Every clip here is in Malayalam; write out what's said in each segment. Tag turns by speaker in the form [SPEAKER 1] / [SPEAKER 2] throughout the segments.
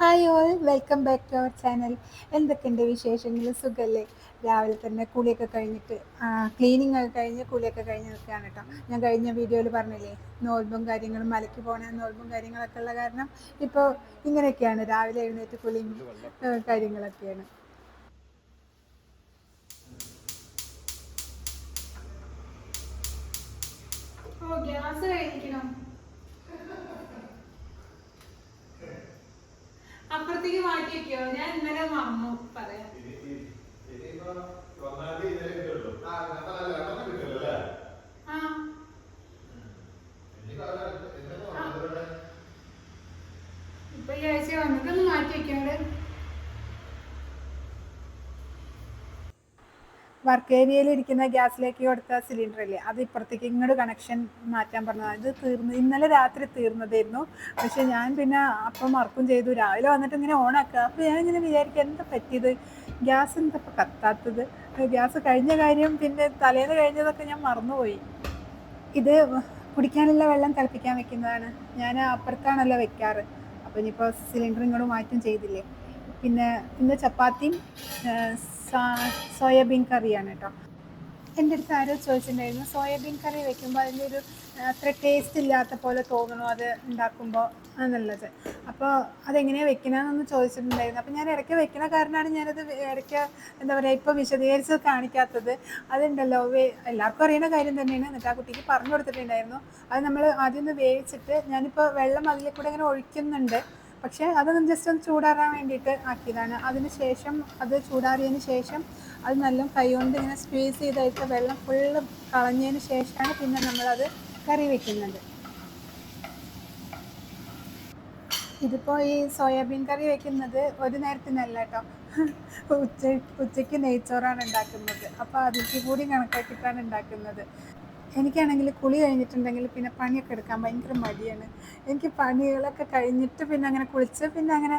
[SPEAKER 1] Hi all welcome back to our channel എന്തൊക്കെയുണ്ട് വിശേഷങ്ങൾ? സുഖമല്ലേ രാവിലെ തന്നെ കുളിയൊക്കെ കഴിഞ്ഞിട്ട് ക്ലീനിങ് ഒക്കെ കഴിഞ്ഞ് കുളിയൊക്കെ കഴിഞ്ഞ് നിൽക്കുകയാണ് കേട്ടോ. ഞാൻ കഴിഞ്ഞ വീഡിയോയിൽ പറഞ്ഞില്ലേ നോൽബും കാര്യങ്ങളും മലയ്ക്ക് പോകണ നോൽബും കാര്യങ്ങളൊക്കെ ഉള്ള കാരണം ഇപ്പോൾ ഇങ്ങനെയൊക്കെയാണ്. രാവിലെ എഴുന്നേറ്റ് കുളിയും കാര്യങ്ങളൊക്കെയാണ്. ഓ ഗ്യാസ് കഴിഞ്ഞിരിക്കണം millones. വർക്ക് ഏരിയയിൽ ഇരിക്കുന്ന ഗ്യാസിലേക്ക് കൊടുത്ത സിലിണ്ടർ ഇല്ലേ അത് ഇപ്പുറത്തേക്ക് ഇങ്ങോട്ട് കണക്ഷൻ മാറ്റാൻ പറഞ്ഞതാണ് ഇത് തീർന്നു ഇന്നലെ രാത്രി തീർന്നതായിരുന്നു. പക്ഷെ ഞാൻ പിന്നെ അപ്പം മറക്കും ചെയ്തു. രാവിലെ വന്നിട്ട് ഇങ്ങനെ ഓണാക്കുക അപ്പോൾ ഞാൻ ഇങ്ങനെ വിചാരിക്കുക എന്താ പറ്റിയത്? ഗ്യാസ് എന്താ ഇപ്പം കത്താത്തത്? ഗ്യാസ് കഴിഞ്ഞ കാര്യം പിന്നെ തലേന്ന് കഴിഞ്ഞതൊക്കെ ഞാൻ മറന്നുപോയി. ഇത് കുടിക്കാനുള്ള വെള്ളം തിളപ്പിക്കാൻ വെക്കുന്നതാണ്. ഞാൻ അപ്പുറത്താണല്ലോ വെക്കാറ്. അപ്പോൾ ഇനിയിപ്പോൾ സിലിണ്ടർ ഇങ്ങോട്ട് മാറ്റം ചെയ്തില്ലേ. പിന്നെ ഇന്ന് ചപ്പാത്തിയും സോയാബീൻ കറിയാണ് കേട്ടോ എന്റെ അടുത്ത് ആരോ ചോദിച്ചിട്ടുണ്ടായിരുന്നു സോയാബീൻ കറി വെക്കുമ്പോൾ അതിന്റെ ഒരു അത്ര ടേസ്റ്റ് ഇല്ലാത്ത പോലെ തോന്നുന്നു അത് ഉണ്ടാക്കുമ്പോൾ എന്നുള്ളത് അപ്പോൾ അതെങ്ങനെയാണ് വെക്കണമെന്നൊന്ന് ചോദിച്ചിട്ടുണ്ടായിരുന്നു. അപ്പോൾ ഞാൻ ഇടയ്ക്ക് വെക്കണ കാരണമാണ് ഞാനത് ഇടയ്ക്ക് എന്താ പറയുക ഇപ്പോൾ വിശദീകരിച്ച് കാണിക്കാത്തത്. അതുണ്ടല്ലോ എല്ലാവർക്കും അറിയുന്ന കാര്യം തന്നെയാണ്. എന്നിട്ട് ആ കുട്ടിക്ക് പറഞ്ഞു കൊടുത്തിട്ടുണ്ടായിരുന്നു. അത് നമ്മൾ ആദ്യം ഒന്ന് വേവിച്ചിട്ട് ഞാനിപ്പോൾ വെള്ളം അതിലെ കൂടെ ഇങ്ങനെ ഒഴിക്കുന്നുണ്ട്. പക്ഷേ അതൊന്ന് ജസ്റ്റ് ഒന്ന് ചൂടാറാൻ വേണ്ടിയിട്ട് ആക്കിയതാണ്. അതിന് ശേഷം അത് ചൂടാറിയതിന് ശേഷം അത് നല്ല കൈകൊണ്ട് ഇങ്ങനെ സ്ക്വീസ് ചെയ്തായിട്ട് വെള്ളം ഫുള്ള് കളഞ്ഞതിന് ശേഷമാണ് പിന്നെ നമ്മളത് കറി വെക്കുന്നത്. ഇതിപ്പോൾ ഈ സോയാബീൻ കറി വെക്കുന്നത് ഒരു നേരത്തിനല്ല കേട്ടോ. ഉച്ച ഉച്ചയ്ക്ക് നെയ്ച്ചോറാണ് ഉണ്ടാക്കുന്നത്. അപ്പോൾ അതിൽ കൂടി കണക്കാക്കിയിട്ടാണ് ഉണ്ടാക്കുന്നത്. എനിക്കാണെങ്കിൽ കുളി കഴിഞ്ഞിട്ടുണ്ടെങ്കിൽ പിന്നെ പണിയൊക്കെ എടുക്കാൻ ഭയങ്കര മടിയാണ്. എനിക്ക് പണികളൊക്കെ കഴിഞ്ഞിട്ട് പിന്നെ അങ്ങനെ കുളിച്ച് പിന്നെ അങ്ങനെ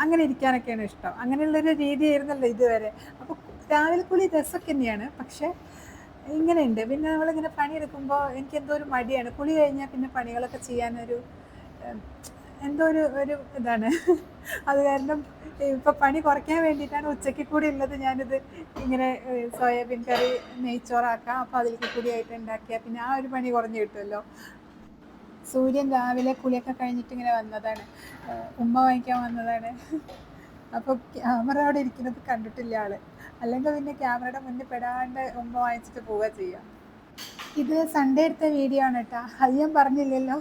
[SPEAKER 1] അങ്ങനെ ഇരിക്കാനൊക്കെയാണ് ഇഷ്ടം. അങ്ങനെയുള്ളൊരു രീതിയായിരുന്നല്ലോ ഇതുവരെ. അപ്പോൾ രാവിലെ കുളി രസമൊക്കെ തന്നെയാണ്. പക്ഷേ ഇങ്ങനെയുണ്ട്. പിന്നെ നമ്മളിങ്ങനെ പണിയെടുക്കുമ്പോൾ എനിക്ക് എന്തോ ഒരു മടിയാണ്. കുളി കഴിഞ്ഞാൽ പിന്നെ പണികളൊക്കെ ചെയ്യാനൊരു എന്തോ ഒരു ഒരു ഇതാണ്. അത് കാരണം ഇപ്പൊ പണി കുറയ്ക്കാൻ വേണ്ടിയിട്ടാണ് ഉച്ചയ്ക്ക് കൂടി ഉള്ളത്. ഞാനിത് ഇങ്ങനെ സോയാബീൻ കറി നെയ്ച്ചോറാക്കാം. അപ്പോൾ അതിലേക്ക് കൂടി ആയിട്ട് ഉണ്ടാക്കിയാൽ പിന്നെ ആ ഒരു പണി കുറഞ്ഞു കിട്ടുമല്ലോ. സൂര്യൻ രാവിലെ കുളിയൊക്കെ കഴിഞ്ഞിട്ട് ഇങ്ങനെ വന്നതാണ്. ഉമ്മ വാങ്ങിക്കാൻ വന്നതാണ്. അപ്പോൾ ക്യാമറ അവിടെ ഇരിക്കുന്നത് കണ്ടിട്ടില്ല ആൾ. അല്ലെങ്കിൽ പിന്നെ ക്യാമറയുടെ മുന്നിൽ പെടാണ്ട് ഉമ്മ വാങ്ങിച്ചിട്ട് പോവുക ചെയ്യുക ഇത് സൺഡേ എടുത്ത വീഡിയോ ആണ് കേട്ടോ അത് ഞാൻ പറഞ്ഞില്ലല്ലോ.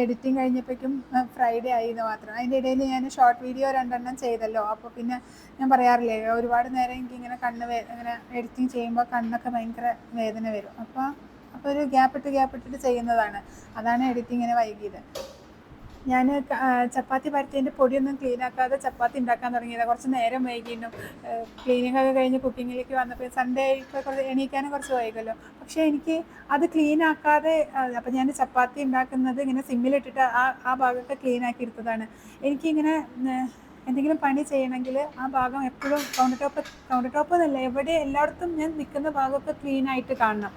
[SPEAKER 1] എഡിറ്റിംഗ് കഴിഞ്ഞപ്പോഴേക്കും ഫ്രൈഡേ ആയി എന്ന് മാത്രം. അതിന്റെ ഇടയിൽ ഞാൻ ഷോർട്ട് വീഡിയോ രണ്ടെണ്ണം ചെയ്തല്ലോ. അപ്പോൾ പിന്നെ ഞാൻ പറയാറില്ലേ ഒരുപാട് നേരം എനിക്ക് ഇങ്ങനെ കണ്ണ് ഇങ്ങനെ എഡിറ്റിംഗ് ചെയ്യുമ്പോൾ കണ്ണൊക്കെ ഭയങ്കര വേദന വരും. അപ്പോൾ അപ്പോൾ ഒരു ഗ്യാപ്പ് ഇട്ട് ഗ്യാപ്പ് ചെയ്യുന്നതാണ്. അതാണ് എഡിറ്റിങ്ങിനെ വൈകിയത്. ഞാൻ ചപ്പാത്തി പരത്തിന്റെ പൊടിയൊന്നും ക്ലീൻ ആക്കാതെ ചപ്പാത്തി ഉണ്ടാക്കാൻ തുടങ്ങിയത്. കുറച്ച് നേരം വൈകിയിരുന്നു ക്ലീനിങ് ഒക്കെ കഴിഞ്ഞ് കുക്കിങ്ങിലേക്ക് വന്നപ്പോൾ സൺഡേ ഇപ്പോൾ കുറച്ച് എണീക്കാനും കുറച്ച് വൈകല്ലോ. പക്ഷേ എനിക്ക് അത് ക്ലീൻ ആക്കാതെ അപ്പം ഞാൻ ചപ്പാത്തി ഉണ്ടാക്കുന്നത് ഇങ്ങനെ സിമ്മിലിട്ടിട്ട് ആ ആ ഭാഗമൊക്കെ ക്ലീൻ ആക്കി എടുത്തതാണ്. എനിക്കിങ്ങനെ എന്തെങ്കിലും പണി ചെയ്യണമെങ്കിൽ ആ ഭാഗം എപ്പോഴും കൗണ്ടർ ടോപ്പ് കൗണ്ടർ ടോപ്പ് എന്നല്ല എവിടെ എല്ലായിടത്തും ഞാൻ നിൽക്കുന്ന ഭാഗമൊക്കെ ക്ലീൻ ആയിട്ട് കാണണം.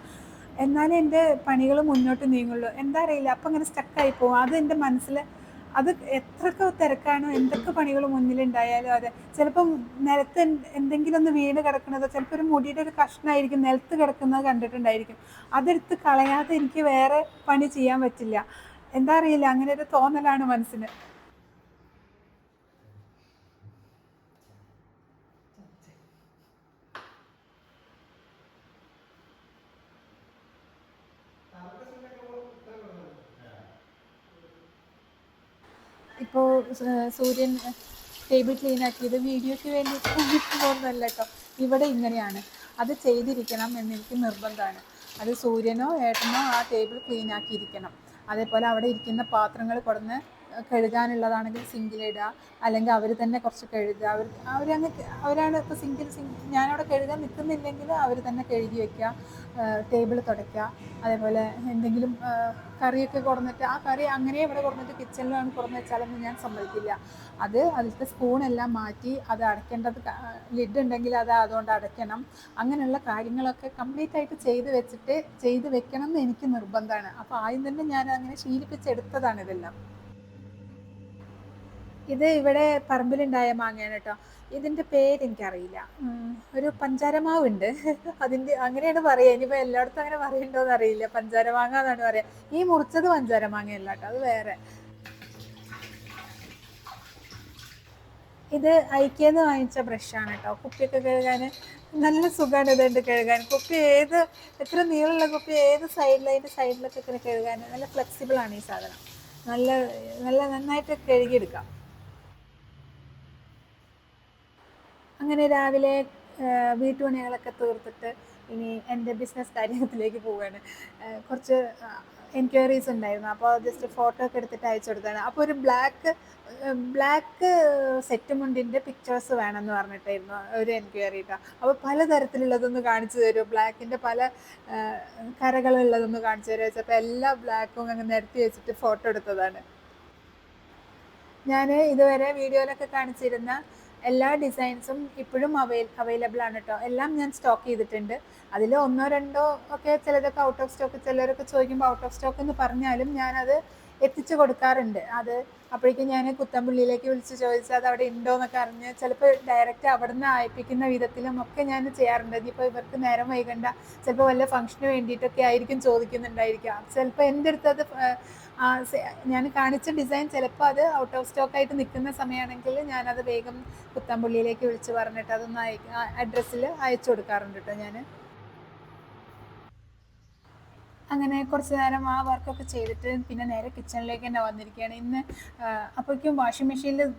[SPEAKER 1] എന്നാലേ എന്റെ പണികൾ മുന്നോട്ട് നീങ്ങുള്ളൂ. എന്താ അറിയില്ല അപ്പം അങ്ങനെ സ്റ്റക്കായി പോകും. അത് എന്റെ മനസ്സിൽ അത് എത്രയൊക്കെ തിരക്കാണോ എന്തൊക്കെ പണികൾ മുന്നിലുണ്ടായാലും അതെ. ചിലപ്പം നിലത്ത് എന്തെങ്കിലും ഒന്ന് വീണ് കിടക്കുന്നത് ചിലപ്പോൾ ഒരു മുടിയുടെ ഒരു കഷ്ണമായിരിക്കും നിലത്ത് കിടക്കുന്നത് കണ്ടിട്ടുണ്ടായിരിക്കും. അതെടുത്ത് കളയാതെ എനിക്ക് വേറെ പണി ചെയ്യാൻ പറ്റില്ല. എന്താ അറിയില്ല. അങ്ങനെ ഒരു തോന്നലാണ് മനസ്സിന് ഇപ്പോൾ സൂര്യൻ ടേബിൾ ക്ലീൻ ആക്കിയത് വീഡിയോയ്ക്ക് വേണ്ടി പോകുന്നതല്ല കേട്ടോ. ഇവിടെ ഇങ്ങനെയാണ്. അത് ചെയ്തിരിക്കണം എന്നെനിക്ക് നിർബന്ധമാണ്. അത് സൂര്യനോ ഏട്ടനോ ആ ടേബിൾ ക്ലീൻ ആക്കിയിരിക്കണം. അതേപോലെ അവിടെ ഇരിക്കുന്ന പാത്രങ്ങൾ കൊടുന്ന് കഴുകാനുള്ളതാണെങ്കിൽ സിങ്കിലിടുക അല്ലെങ്കിൽ അവർ തന്നെ കുറച്ച് കഴുകുക. അവർ അവരങ്ങ് അവരാണ് ഇപ്പോൾ സിങ്കിൽ സിങ്ക് ഞാനവിടെ കഴുകാൻ നിൽക്കുന്നില്ലെങ്കിൽ അവർ തന്നെ കഴുകി വയ്ക്കുക ടേബിൾ തുടയ്ക്കുക. അതേപോലെ എന്തെങ്കിലും കറിയൊക്കെ കുറഞ്ഞിട്ട് ആ കറി അങ്ങനെ ഇവിടെ കുറഞ്ഞിട്ട് കിച്ചണിലാണ് കുറഞ്ഞ് വെച്ചാലൊന്നും ഞാൻ സമ്മതിക്കില്ല. അത് അതിലത്തെ സ്പൂണെല്ലാം മാറ്റി അത് അടയ്ക്കേണ്ടത് ലിഡ് ഉണ്ടെങ്കിൽ അത് അതുകൊണ്ട് അടയ്ക്കണം. അങ്ങനെയുള്ള കാര്യങ്ങളൊക്കെ കംപ്ലീറ്റ് ആയിട്ട് ചെയ്ത് വെച്ചിട്ട് ചെയ്ത് വെക്കണം എന്ന് എനിക്ക് നിർബന്ധമാണ്. അപ്പോൾ ആദ്യം തന്നെ ഞാൻ അങ്ങനെ ശീലിപ്പിച്ചെടുത്തതാണ് ഇതെല്ലാം. ഇത് ഇവിടെ പറമ്പിലുണ്ടായ മാങ്ങയാണ് കേട്ടോ. ഇതിന്റെ പേര് എനിക്കറിയില്ല. ഒരു പഞ്ചാരമാവ് ഉണ്ട് അതിന്റെ അങ്ങനെയാണ് പറയുക. ഇനിയിപ്പോ എല്ലായിടത്തും അങ്ങനെ പറയുന്നുണ്ടോന്ന് അറിയില്ല. പഞ്ചാരമാങ്ങ എന്നാണ് പറയാ ഈ മുറിച്ചത് പഞ്ചാരമാങ്ങയല്ല കേട്ടോ. അത് വേറെ. ഇത് ഐക്യന്ന് വാങ്ങിച്ച ബ്രഷാണ് കേട്ടോ. കുപ്പിയൊക്കെ കഴുകാൻ നല്ല സുഖമാണ് ഇതുണ്ട് കഴുകാൻ കുപ്പി ഏത് എത്ര നീളമുള്ള കുപ്പി ഏത് സൈഡിൽ അതിന്റെ സൈഡിലൊക്കെ ഇങ്ങനെ കഴുകാൻ നല്ല ഫ്ലെക്സിബിൾ ആണ് ഈ സാധനം. നല്ല നല്ല നന്നായിട്ട് കഴുകിയെടുക്കാം. അങ്ങനെ രാവിലെ വീട്ടുപണികളൊക്കെ തീർത്തിട്ട് ഇനി എന്റെ ബിസിനസ് കാര്യത്തിലേക്ക് പോവുകയാണ് കുറച്ച് എൻക്വയറീസ് ഉണ്ടായിരുന്നു. അപ്പോൾ ജസ്റ്റ് ഫോട്ടോ ഒക്കെ എടുത്തിട്ട് അയച്ചു കൊടുത്താണ്. അപ്പോൾ ഒരു ബ്ലാക്ക് ബ്ലാക്ക് സെറ്റ് മുണ്ടിന്റെ പിക്ചേഴ്സ് വേണമെന്ന് പറഞ്ഞിട്ടായിരുന്നു ഒരു എൻക്വയറി കേട്ടോ അപ്പോൾ പലതരത്തിലുള്ളതൊന്ന് കാണിച്ചു തരുമോ? ബ്ലാക്കിന്റെ പല കരകളുള്ളതൊന്ന് കാണിച്ചു തരുമോ? വെച്ചപ്പോൾ എല്ലാ ബ്ലാക്കും അങ്ങ് നിരത്തി വെച്ചിട്ട് ഫോട്ടോ എടുത്തതാണ്. ഞാൻ ഇതുവരെ വീഡിയോയിലൊക്കെ കാണിച്ചിരുന്ന എല്ലാ ഡിസൈൻസും ഇപ്പോഴും അവൈ അവൈലബിൾ ആണ് കേട്ടോ എല്ലാം ഞാൻ സ്റ്റോക്ക് ചെയ്തിട്ടുണ്ട്. അതിൽ ഒന്നോ രണ്ടോ ഒക്കെ ചിലതൊക്കെ ഔട്ട് ഓഫ് സ്റ്റോക്ക് ചിലരൊക്കെ ചോദിക്കുമ്പോൾ ഔട്ട് ഓഫ് സ്റ്റോക്ക് എന്ന് പറഞ്ഞാലും ഞാനത് എത്തിച്ചു കൊടുക്കാറുണ്ട്. അത് അപ്പോഴേക്കും ഞാൻ കുത്തമ്പുള്ളിയിലേക്ക് വിളിച്ച് ചോദിച്ചാൽ അത് അവിടെ ഉണ്ടോ എന്നൊക്കെ അറിഞ്ഞ് ചിലപ്പോൾ ഡയറക്റ്റ് അവിടെ നിന്ന് അയപ്പിക്കുന്ന വിധത്തിലും ഒക്കെ ഞാൻ ചെയ്യാറുണ്ട്. ഇനിയിപ്പോൾ ഇവർക്ക് നേരം വൈകണ്ട. ചിലപ്പോൾ വല്ല ഫംഗ്ഷന് വേണ്ടിയിട്ടൊക്കെ ആയിരിക്കും ചോദിക്കുന്നുണ്ടായിരിക്കാം. ചിലപ്പോൾ എന്റെ അടുത്ത് അത് ഞാൻ കാണിച്ച ഡിസൈൻ ചിലപ്പോൾ അത് ഔട്ട് ഓഫ് സ്റ്റോക്ക് ആയിട്ട് നിൽക്കുന്ന സമയമാണെങ്കിൽ ഞാനത് വേഗം പുത്തമ്പുള്ളിയിലേക്ക് വിളിച്ച് പറഞ്ഞിട്ട് അതൊന്ന് അഡ്രസ്സിൽ അയച്ചു കൊടുക്കാറുണ്ട് കേട്ടോ ഞാൻ അങ്ങനെ കുറച്ച് നേരം ആ വർക്കൊക്കെ ചെയ്തിട്ട് പിന്നെ നേരെ കിച്ചണിലേക്ക് തന്നെ വന്നിരിക്കുകയാണ്. ഇന്ന് അപ്പോഴേക്കും വാഷിംഗ് മെഷീനിൽ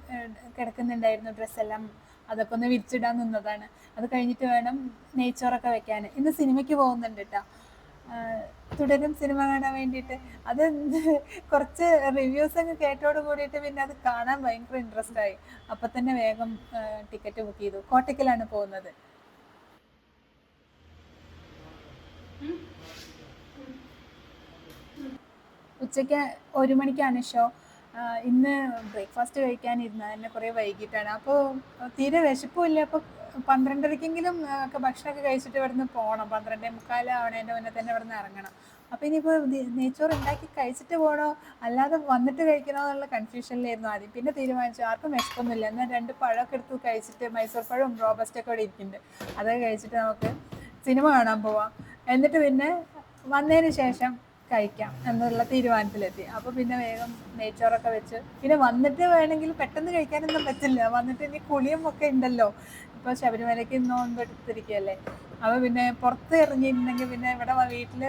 [SPEAKER 1] കിടക്കുന്നുണ്ടായിരുന്നു ഡ്രസ്സെല്ലാം അതൊക്കെ ഒന്ന് വിരിച്ചിടാൻ നിന്നതാണ്. അത് കഴിഞ്ഞിട്ട് വേണം നെയ്ച്ചോറൊക്കെ വെക്കാൻ. ഇന്ന് സിനിമയ്ക്ക് പോകുന്നുണ്ട് കേട്ടോ തുടരും സിനിമ കാണാൻ വേണ്ടിയിട്ട്. അത് കുറച്ച് റിവ്യൂസ് ഒക്കെ കേട്ടോട് കൂടിയിട്ട് പിന്നെ അത് കാണാൻ ഭയങ്കര ഇൻട്രസ്റ്റ് ആയി. അപ്പൊ തന്നെ വേഗം ടിക്കറ്റ് ബുക്ക് ചെയ്തു. കോട്ടയ്ക്കലാണ് പോകുന്നത്. ഉച്ചയ്ക്ക് ഒരു മണിക്കാണ് ഷോ. ഇന്ന് ബ്രേക്ക്ഫാസ്റ്റ് കഴിക്കാനിരുന്ന തന്നെ കുറേ വൈകിട്ടാണ്. അപ്പോൾ തീരെ വിശപ്പുമില്ല. അപ്പോൾ പന്ത്രണ്ടരക്കെങ്കിലും ഒക്കെ ഭക്ഷണമൊക്കെ കഴിച്ചിട്ട് ഇവിടുന്ന് പോകണം പന്ത്രണ്ടേ മുക്കാലാവണേന്റെ മുന്നേ തന്നെ ഇവിടുന്ന് ഇറങ്ങണം. അപ്പോൾ ഇനിയിപ്പോൾ നെയ്ച്ചോറ് ഉണ്ടാക്കി കഴിച്ചിട്ട് പോകണോ അല്ലാതെ വന്നിട്ട് കഴിക്കണോ എന്നുള്ള കൺഫ്യൂഷനിലായിരുന്നു ആദ്യം. പിന്നെ തീരുമാനിച്ചു ആർക്കും വിശപ്പൊന്നുമില്ല. എന്നാൽ രണ്ട് പഴമൊക്കെ എടുത്തു കഴിച്ചിട്ട് മൈസൂർ പഴവും റോബസ്റ്റൊക്കെ ഇവിടെ ഇരിക്കുന്നുണ്ട് അതൊക്കെ കഴിച്ചിട്ട് നമുക്ക് സിനിമ കാണാൻ പോവാം. എന്നിട്ട് പിന്നെ വന്നതിന് ശേഷം കഴിക്കാം എന്നുള്ള തീരുമാനത്തിലെത്തി. അപ്പൊ പിന്നെ വേഗം നെയ്ച്ചോറൊക്കെ വെച്ച്. പിന്നെ വന്നിട്ട് വേണമെങ്കിൽ പെട്ടെന്ന് കഴിക്കാനൊന്നും പറ്റില്ല. വന്നിട്ട് ഇനി കുളിയും ഒക്കെ ഉണ്ടല്ലോ. ഇപ്പൊ ശബരിമലയ്ക്ക് നോമ്പ് എടുത്തിരിക്കുകയല്ലേ. അപ്പോൾ പിന്നെ പുറത്ത് ഇറങ്ങിയിട്ടുണ്ടെങ്കിൽ പിന്നെ ഇവിടെ വീട്ടിൽ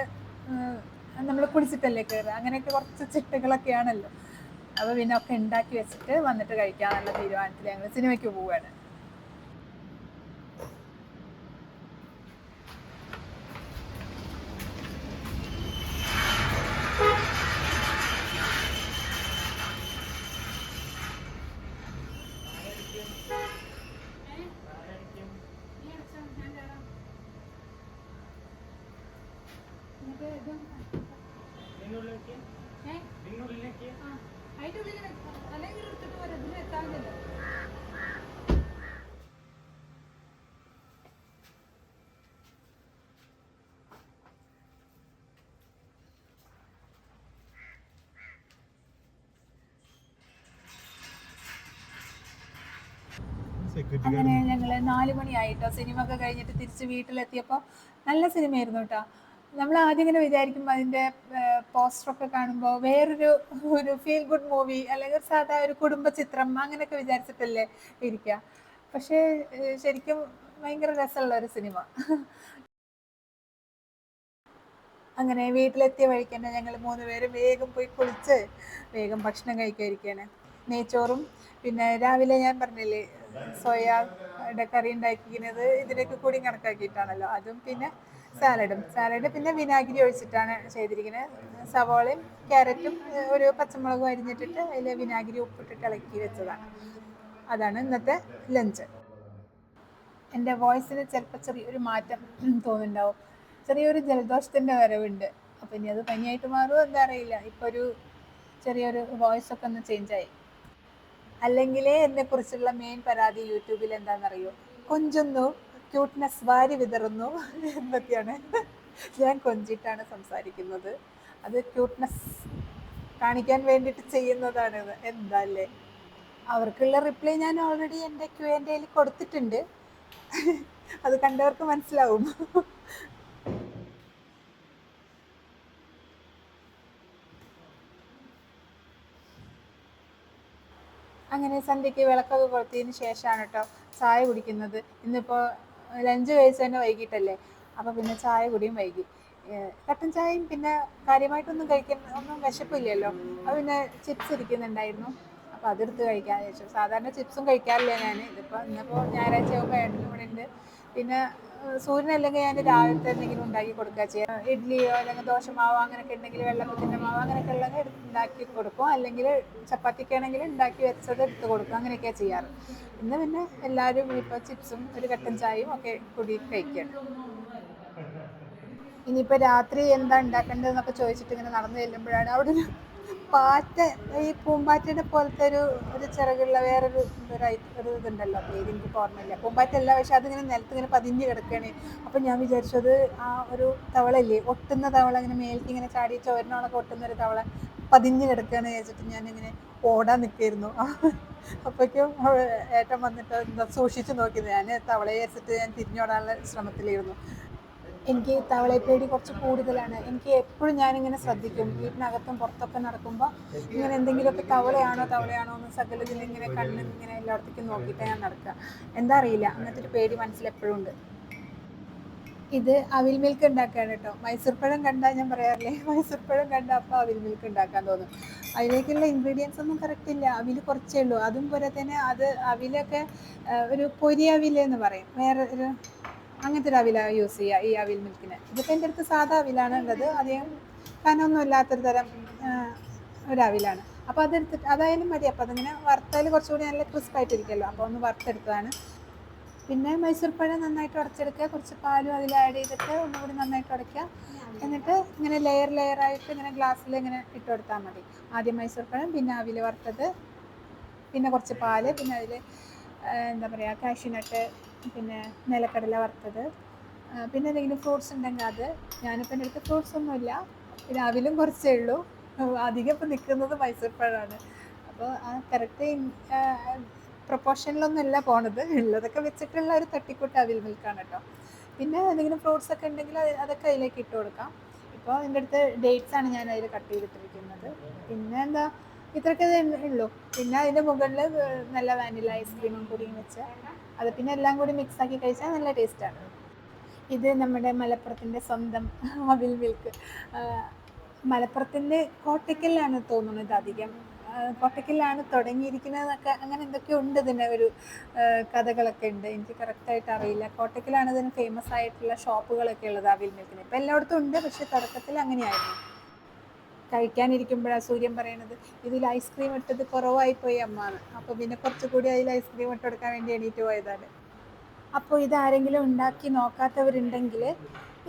[SPEAKER 1] നമ്മൾ കുളിച്ചിട്ടല്ലേ കയറുക അങ്ങനെയൊക്കെ കുറച്ച് ചിട്ടകളൊക്കെയാണല്ലോ അപ്പൊ പിന്നെ ഒക്കെ ഉണ്ടാക്കി വെച്ചിട്ട് വന്നിട്ട് കഴിക്കാനുള്ള തീരുമാനത്തിൽ ഞങ്ങൾ സിനിമയ്ക്ക് പോവുകയാണ്. അങ്ങനെ ഞങ്ങൾ നാല് മണിയായിട്ടോ സിനിമ ഒക്കെ കഴിഞ്ഞിട്ട് തിരിച്ച് വീട്ടിലെത്തിയപ്പോൾ നല്ല സിനിമയായിരുന്നു കേട്ടോ നമ്മൾ ആദ്യം ഇങ്ങനെ വിചാരിക്കും അതിന്റെ പോസ്റ്റർ ഒക്കെ കാണുമ്പോൾ വേറൊരു ഒരു ഫീൽ ഗുഡ് മൂവി അല്ലെങ്കിൽ സാധാ ഒരു കുടുംബ ചിത്രം അങ്ങനെയൊക്കെ വിചാരിച്ചിട്ടല്ലേ ഇരിക്കുക പക്ഷേ ശരിക്കും ഭയങ്കര രസമുള്ള ഒരു സിനിമ. അങ്ങനെ വീട്ടിലെത്തിയ വഴിക്ക് തന്നെ ഞങ്ങൾ മൂന്ന് പേര് വേഗം പോയി കുളിച്ച് വേഗം ഭക്ഷണം കഴിക്കാതിരിക്കുകയാണ് നെയ്ച്ചോറും പിന്നെ രാവിലെ ഞാൻ പറഞ്ഞില്ലേ സോയയുടെ കറി ഉണ്ടാക്കിക്കുന്നത് ഇതിലേക്ക് കൂടി കണക്കാക്കിയിട്ടാണല്ലോ. അതും പിന്നെ സാലഡും. സാലഡ് പിന്നെ വിനാഗിരി ഒഴിച്ചിട്ടാണ് ചെയ്തിരിക്കുന്നത്. സവോളയും ക്യാരറ്റും ഒരു പച്ചമുളകും അരിഞ്ഞിട്ടിട്ട് അതിൽ വിനാഗിരി ഉപ്പിട്ടിട്ട് ഇളക്കി വെച്ചതാണ്. അതാണ് ഇന്നത്തെ ലഞ്ച് എന്റെ വോയിസിന് ചിലപ്പോൾ ചെറിയൊരു മാറ്റം തോന്നുന്നുണ്ടാവും. ചെറിയൊരു ജലദോഷത്തിന്റെ വരവുണ്ട്. അപ്പം ഇനി അത് പനിയായിട്ട് മാറുമോ എന്താ അറിയില്ല. ഇപ്പോൾ ഒരു ചെറിയൊരു വോയിസ് ഒക്കെ ഒന്ന് ചേഞ്ചായി അല്ലെങ്കിലേ എന്നെക്കുറിച്ചുള്ള മെയിൻ പരാതി യൂട്യൂബിൽ എന്താണെന്നറിയോ? കൊഞ്ചുന്നു ക്യൂട്ട്നെസ് വാരി വിതറുന്നു എന്നൊക്കെയാണ്. ഞാൻ കൊഞ്ചിട്ടാണ് സംസാരിക്കുന്നത്. അത് ക്യൂട്ട്നെസ് കാണിക്കാൻ വേണ്ടിയിട്ട് ചെയ്യുന്നതാണിത് എന്താ അല്ലേ അവർക്കുള്ള റിപ്ലൈ ഞാൻ ഓൾറെഡി എന്റെ ക്യു എന്റെ കൊടുത്തിട്ടുണ്ട്. അത് കണ്ടവർക്ക് മനസ്സിലാവും. അങ്ങനെ സന്ധ്യയ്ക്ക് വിളക്കൊക്കെ കൊളുത്തിയതിന് ശേഷമാണ് കേട്ടോ ചായ കുടിക്കുന്നത്. ഇന്നിപ്പോൾ ലഞ്ച് കഴിച്ച് തന്നെ വൈകിട്ടല്ലേ? അപ്പോൾ പിന്നെ ചായ കുടിയും വൈകി. കട്ടൻ ചായയും പിന്നെ കാര്യമായിട്ടൊന്നും കഴിക്കാൻ ഒന്നും വിശപ്പില്ലല്ലോ. അപ്പോൾ പിന്നെ ചിപ്സ് ഇരിക്കുന്നുണ്ടായിരുന്നു. അപ്പോൾ അതെടുത്ത് കഴിക്കാൻ വെച്ചു സാധാരണ ചിപ്സും കഴിക്കാറില്ല ഞാൻ ഇതിപ്പോൾ ഇന്നിപ്പോൾ ഞായറാഴ്ച ആകുമ്പോൾ ഏട്ടനും കൂടെ ഉണ്ട്. പിന്നെ ഏഹ് സൂര്യനല്ലെങ്കിൽ ഞാൻ രാവിലത്തെ എന്തെങ്കിലും ഉണ്ടാക്കി കൊടുക്കുക ചെയ്യുക ഇഡ്ഡലിയോ അല്ലെങ്കിൽ ദോശമാവോ അങ്ങനെയൊക്കെ ഉണ്ടെങ്കിൽ വെള്ളപ്പത്തിന്റെ മാവോ അങ്ങനെയൊക്കെ ഉള്ളത് ഉണ്ടാക്കി കൊടുക്കും. അല്ലെങ്കിൽ ചപ്പാത്തിക്കാണെങ്കിൽ ഉണ്ടാക്കി വെച്ചത് എടുത്ത് കൊടുക്കും. അങ്ങനെയൊക്കെയാണ് ചെയ്യാറ്. ഇന്ന് പിന്നെ എല്ലാവരും ഇപ്പോൾ ചിപ്സും ഒരു കട്ടൻ ചായയും ഒക്കെ കൂടി കഴിക്കുകയാണ്. ഇനിയിപ്പോൾ രാത്രി എന്താ ഉണ്ടാക്കേണ്ടതെന്നൊക്കെ ചോദിച്ചിട്ട് ഇങ്ങനെ നടന്നു ചെല്ലുമ്പോഴാണ് അവിടെ പാറ്റ ഈ പൂമ്പാറ്റയുടെ പോലത്തെ ഒരു ഒരു ചിറകുള്ള വേറൊരു ഒരു ഇതുണ്ടല്ലോ പേര് എനിക്ക് ഓർമ്മയില്ല പൂമ്പാറ്റ അല്ല പക്ഷെ അതിങ്ങനെ നിലത്ത് ഇങ്ങനെ പതിഞ്ഞ് കിടക്കുകയാണ്. അപ്പം ഞാൻ വിചാരിച്ചത് ആ ഒരു തവളയില്ലേ ഒട്ടുന്ന തവള ഇങ്ങനെ മേൽക്ക് ഇങ്ങനെ ചാടി ചോരനോളൊക്കെ ഒട്ടുന്ന ഒരു തവള പതിഞ്ഞ് കിടക്കുകയാണ് വിചാരിച്ചിട്ട് ഞാനിങ്ങനെ ഓടാൻ നിൽക്കായിരുന്നു അപ്പോഴേക്കും ഏട്ടൻ വന്നിട്ട് സൂക്ഷിച്ച് നോക്കിയത്. ഞാൻ തവളയെ വെച്ചിട്ട് ഞാൻ തിരിഞ്ഞോടാനുള്ള ശ്രമത്തിലായിരുന്നു. എനിക്ക് തവളയെ പേടി കുറച്ച് കൂടുതലാണ്. എനിക്ക് എപ്പോഴും ഞാനിങ്ങനെ ശ്രദ്ധിക്കും. വീട്ടിനകത്തും പുറത്തൊക്കെ നടക്കുമ്പോൾ ഇങ്ങനെ എന്തെങ്കിലുമൊക്കെ തവളയാണോ തവളയാണോ എന്ന് സകലത്തിൽ ഇങ്ങനെ കണ്ണിൽ ഇങ്ങനെ എല്ലായിടത്തേക്കും നോക്കിയിട്ട് ഞാൻ നടക്കുക എന്താ അറിയില്ല. അങ്ങനത്തെ ഒരു പേടി മനസ്സിൽ എപ്പോഴും ഉണ്ട്. ഇത് അവിൽ മിൽക്ക് ഉണ്ടാക്കുകയാണ് കേട്ടോ. മൈസൂർ പഴം കണ്ടാൽ ഞാൻ പറയാറില്ലേ? മൈസൂർ പഴം കണ്ട അപ്പോൾ അവിൽ മിൽക്ക് ഉണ്ടാക്കാൻ തോന്നും. അതിലേക്കുള്ള ഇൻഗ്രീഡിയൻസ് ഒന്നും കറക്റ്റ് ഇല്ല. അവിൽ കുറച്ചേ ഉള്ളൂ. അതും പോലെ തന്നെ അത് അവിലൊക്കെ ഒരു പൊരി അവിൽ എന്ന് പറയും. വേറെ ഒരു അങ്ങനത്തെ ഒരു അവിലാണ് യൂസ് ചെയ്യുക ഈ അവിൽ മിൽക്കിന് ഇതിപ്പോൾ എന്റെ അടുത്ത് സാധാ അവിലാണ് ഉള്ളത്. അധികം കനമൊന്നും ഇല്ലാത്തൊരു തരം ഒരു അവിലാണ്. അപ്പോൾ അതെടുത്തിട്ട് അതായാലും മതി. അപ്പോൾ അതിങ്ങനെ വറുത്താൽ കുറച്ചുകൂടി നല്ല ക്രിസ്പായിട്ടിരിക്കുമല്ലോ അപ്പോൾ ഒന്ന് വറുത്തെടുത്തതാണ്. പിന്നെ മൈസൂർ പഴം നന്നായിട്ട് ഉടച്ചെടുക്കുക. കുറച്ച് പാലും അതിൽ ആഡ് ചെയ്തിട്ട് ഒന്നുകൂടി നന്നായിട്ട് ഉടയ്ക്കുക. എന്നിട്ട് ഇങ്ങനെ ലെയർ ലെയർ ആയിട്ട് ഇങ്ങനെ ഗ്ലാസ്സിൽ ഇങ്ങനെ ഇട്ട് കൊടുത്താൽ മതി. ആദ്യം മൈസൂർ പഴം പിന്നെ അവിൽ വറുത്തത് പിന്നെ കുറച്ച് പാൽ പിന്നെ അതിൽ എന്താ പറയുക കാഷ്യൂനട്ട് പിന്നെ നിലക്കടല വറുത്തത്. പിന്നെ എന്തെങ്കിലും ഫ്രൂട്ട്സ് ഉണ്ടെങ്കിൽ അത്. ഞാനിപ്പോൾ എന്റെ അടുത്ത് ഫ്രൂട്ട്സ് ഒന്നുമില്ല. രാവിലും കുറച്ചേ ഉള്ളൂ. അധികം ഇപ്പം നിൽക്കുന്നത് മൈസൂർ പഴമാണ് അപ്പോൾ ആ കറക്റ്റ് പ്രൊപ്പോർഷനിലൊന്നുമല്ല പോണത്. ഉള്ളതൊക്കെ വെച്ചിട്ടുള്ള ഒരു തട്ടിക്കൂട്ട് അവിൽ മിൽക്കാണ് കേട്ടോ. പിന്നെ എന്തെങ്കിലും ഫ്രൂട്ട്സ് ഒക്കെ ഉണ്ടെങ്കിൽ അത് അതൊക്കെ അതിലേക്ക് ഇട്ട് കൊടുക്കാം. ഇപ്പോൾ എന്റെ അടുത്ത് ഡേറ്റ്സ് ആണ് ഞാൻ അതിൽ കട്ട് ചെയ്തിട്ടിരിക്കുന്നത്. പിന്നെ എന്താ ഇത്രയൊക്കെ ഇത് ഉള്ളൂ. പിന്നെ അതിന്റെ മുകളിൽ നല്ല വാനില ഐസ്ക്രീമും കൂടിയും വെച്ച്. അത് പിന്നെ എല്ലാം കൂടി മിക്സ് ആക്കി കഴിച്ചാൽ നല്ല ടേസ്റ്റാണ് ഇത് നമ്മുടെ മലപ്പുറത്തിന്റെ സ്വന്തം അവിൽ മിൽക്ക് മലപ്പുറത്തിന്റെ കോട്ടയ്ക്കലാണ് തോന്നുന്നത് അധികം. കോട്ടയ്ക്കലാണ് തുടങ്ങിയിരിക്കുന്നതൊക്കെ അങ്ങനെ എന്തൊക്കെ ഉണ്ട് ഇതിന്റെ ഒരു കഥകളൊക്കെ ഉണ്ട്. എനിക്ക് കറക്റ്റായിട്ട് അറിയില്ല. കോട്ടയ്ക്കലാണ് ഇതിന് ഫേമസ് ആയിട്ടുള്ള ഷോപ്പുകളൊക്കെ ഉള്ളത് അവിൽ മിൽക്കിന് ഇപ്പം എല്ലായിടത്തും ഉണ്ട് പക്ഷേ തുടക്കത്തിൽ അങ്ങനെയായിരുന്നു. കഴിക്കാനിരിക്കുമ്പോഴാണ് സൂര്യൻ പറയണത് ഇതിൽ ഐസ്ക്രീം ഇട്ടത് കുറവായി പോയി അമ്മാണ് അപ്പോൾ പിന്നെ കുറച്ചുകൂടി അതിൽ ഐസ്ക്രീം ഇട്ട് കൊടുക്കാൻ വേണ്ടി എണീറ്റ് പോയതാണ്. അപ്പോൾ ഇതാരെങ്കിലും ഉണ്ടാക്കി നോക്കാത്തവരുണ്ടെങ്കിൽ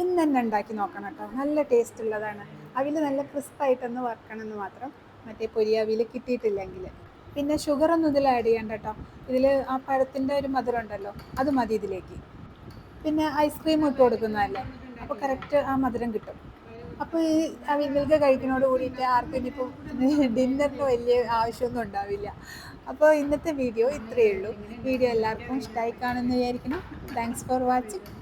[SPEAKER 1] ഇന്ന് തന്നെ ഉണ്ടാക്കി നോക്കണം കേട്ടോ. നല്ല ടേസ്റ്റ് ഉള്ളതാണ്. അവിൽ നല്ല ക്രിസ്പായിട്ടൊന്ന് വറക്കണം എന്ന് മാത്രം മറ്റേ പൊരി അവിൽ കിട്ടിയിട്ടില്ലെങ്കിൽ പിന്നെ ഷുഗറൊന്നും ഇതിൽ ആഡ് ചെയ്യണ്ട കേട്ടോ. ഇതിൽ ആ പഴത്തിന്റെ ഒരു മധുരം ഉണ്ടല്ലോ അത് മതി ഇതിലേക്ക്. പിന്നെ ഐസ്ക്രീം ഇട്ട് കൊടുക്കുന്നതല്ലേ? അപ്പോൾ കറക്റ്റ് ആ മധുരം കിട്ടും. അപ്പോൾ ഈ അവിൽ കഴിക്കുന്നതോട് കൂടിയിട്ട് ആർക്കും ഇനിയിപ്പോൾ ഡിന്നറിന് വലിയ ആവശ്യമൊന്നും ഉണ്ടാവില്ല. അപ്പോൾ ഇന്നത്തെ വീഡിയോ ഇത്രയേ ഉള്ളൂ. വീഡിയോ എല്ലാവർക്കും ഇഷ്ടമായി കാണുമെന്ന് വിചാരിക്കണം താങ്ക്സ് ഫോർ വാച്ചിങ്